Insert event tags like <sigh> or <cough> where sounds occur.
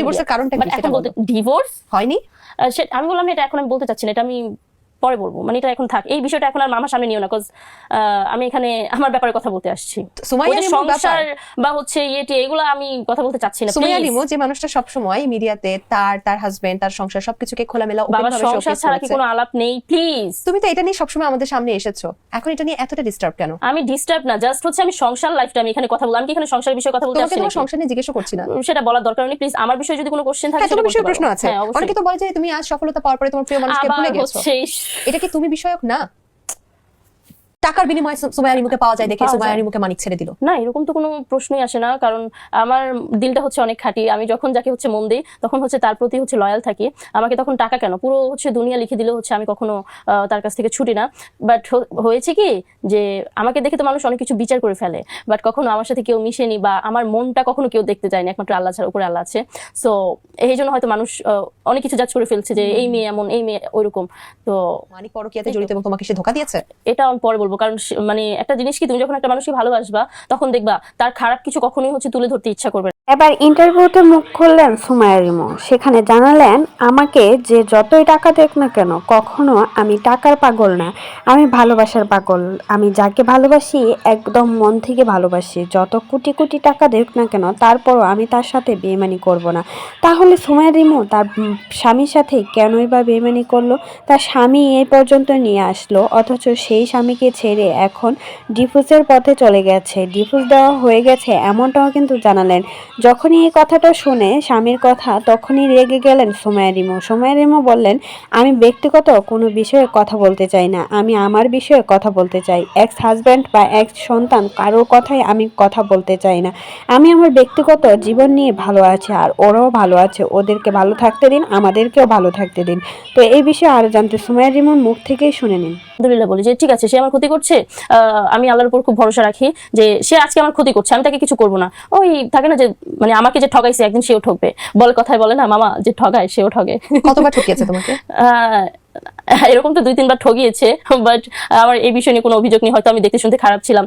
ডিভোর্সের কারণটা কি সেটা বলো। ডিভোর্স হয়নি? আমি বললাম এটা এখন আমি বলতে চাচ্ছি না এটা আমি পরে বলব। মানে এটা এখন থাক। এই বিষয়টা এখন আর মামার সামনে নিও না কজ আমি এখানে আমার ব্যাপারে কথা বলতে আসছি। সংসার বা হচ্ছে ইয়েটি এগুলো আমি কথা বলতে চাচ্ছি না সুমাইয়া। লিমু যে মানুষটা সবসময় মিডিয়াতে তার তার হাজবেন্ড তার সংসার সবকিছুকে খোলামেলা বাবা সংসার ছাড়া কি কোনো আলাপ নেই প্লিজ তুমি তো এটা নিয়ে সবসময় আমাদের সামনে এসেছ। এখন এটা নিয়ে এতটা ডিস্টার্ব কেন? আমি ডিস্টার্ব না জাস্ট হচ্ছে আমি সংসার লাইফটা আমি এখানে কথা বললাম আমি কি এখানে সংসার বিষয়ে কথা বলতে তোমাকে আসছি তোমার নাকি? সংসার নিয়ে জিজ্ঞেস করছি না। সেটা বলার দরকার নেই প্লিজ আমার বিষয়ে যদি কোনো কোশ্চেন থাকে হ্যাঁ সেটা বিষয়ে প্রশ্ন আছে। হ্যাঁ, অনেকে তো বলে যে তুমি আজ সফলতা পাওয়ার পরে তোমার প্রিয় মানুষকে ভুলে গেছো। এটা কি তুমি বিষয়ক? না। টাকার বিনিময়ে সুমাইয়া লিমুকে পাওয়া যায় দেখে সুমাইয়া। লিমুকে মানিক ছেড়ে দিল। না এরকম তো কোনো প্রশ্নই আসে না কারণ আমার দিলটা হচ্ছে অনেক খাঁটি। আমি যখন যাকে হচ্ছে মন দিই তখন হচ্ছে তার প্রতি হচ্ছে লয়াল থাকি। আমাকে তখন টাকা কেন? পুরো হচ্ছে দুনিয়া লিখে দিলেও হচ্ছে আমি কখনো তার কাছ থেকে ছুটি না। বাট হয়েছে কি যে আমাকে দেখে তো মানুষ অনেক কিছু বিচার করে ফেলে। বাট কখনো আমার সাথে কেউ মিশেনি বা আমার মনটা কখনো কেউ দেখতে চায়নি একমাত্র আল্লাহ ছাড়া উপরে আল্লাহ আছে। সো এই জন্য হয়তো মানুষ আহ, অনেক কিছু জাজ করে ফেলছে যে এই মেয়ে এমন এই মেয়ে ওইরকম। তো মানিক পরকিয়াতে জড়িত এবং তোমাকে সে ধোকা দিয়েছে? এটা আমি পরে বলব। কারণ সে- মানে একটা জিনিস কি, তুমি যখন একটা মানুষকে ভালোবাসবা, তখন দেখবা তার খারাপ কিছু কখনোই হচ্ছে তুলে ধরতে ইচ্ছা করবে। এবার ইন্টারভিউতে মুখ খুললেন সুমায়া রিমো। সেখানে জানালেন, আমাকে যে যতই টাকা দেখ না কেন, কখনো আমি টাকার পাগল না। আমি ভালোবাসার পাগল। আমি যাকে ভালোবাসি, একদম মন থেকে ভালোবাসি। যত কোটি কোটি টাকা দেখ না কেন, তারপরও আমি তার সাথে বেমানি করব না। তাহলে সুমায়া রিমো তার স্বামীর সাথে কেনই বা বেমানি করল? তার স্বামী এই পর্যন্ত নিয়ে আসলো, অথচ সেই স্বামীকে ছেড়ে এখন ডিভোর্সের পথে চলে গেছে। ডিভোর্স দেওয়া হয়ে গেছে এমনটাও কিন্তু জানালেন। যখনই এই কথাটা শুনে স্বামীর কথা তখনই রেগে গেলেন সোমায়া রিমো। সোমায়া রিমো বললেন, আমি ব্যক্তিগত কোনো বিষয়ে কথা বলতে চাই না। আমি আমার বিষয়ে কথা বলতে চাই। এক্স হাজব্যান্ড বা এক্স সন্তান কারোর কথাই আমি কথা বলতে চাই না। আমি আমার ব্যক্তিগত জীবন নিয়ে ভালো আছি আর ওরাও ভালো আছে। ওদেরকে ভালো থাকতে দিন, আমাদেরকেও ভালো থাকতে দিন। তো এই বিষয়ে আরও জানতে সোমায়া রিমোর মুখ থেকেই শুনে নিন। আলহামদুলিল্লাহ বলি যে, ঠিক আছে, সে আমার ক্ষতি করছে। আমি আল্লাহর উপর খুব ভরসা রাখি যে, সে আজকে আমার ক্ষতি করছে। আমি তাকে কিছু করব না। ওই থাকে না যে মানে আমাকে যে ঠগাইছে একদিন সেও ঠকবে বলে কথায় বলে না মামা যে ঠগায় সেও ঠগে। কতবার ঠকিয়েছে তোমাকে? <laughs> এরকম তো দুই তিনবার ঠগিয়েছে বাট আমার এই বিষয় নিয়ে কোনো অভিযোগ নেই হয়তো আমি দেখতে শুনতে খারাপ ছিলাম।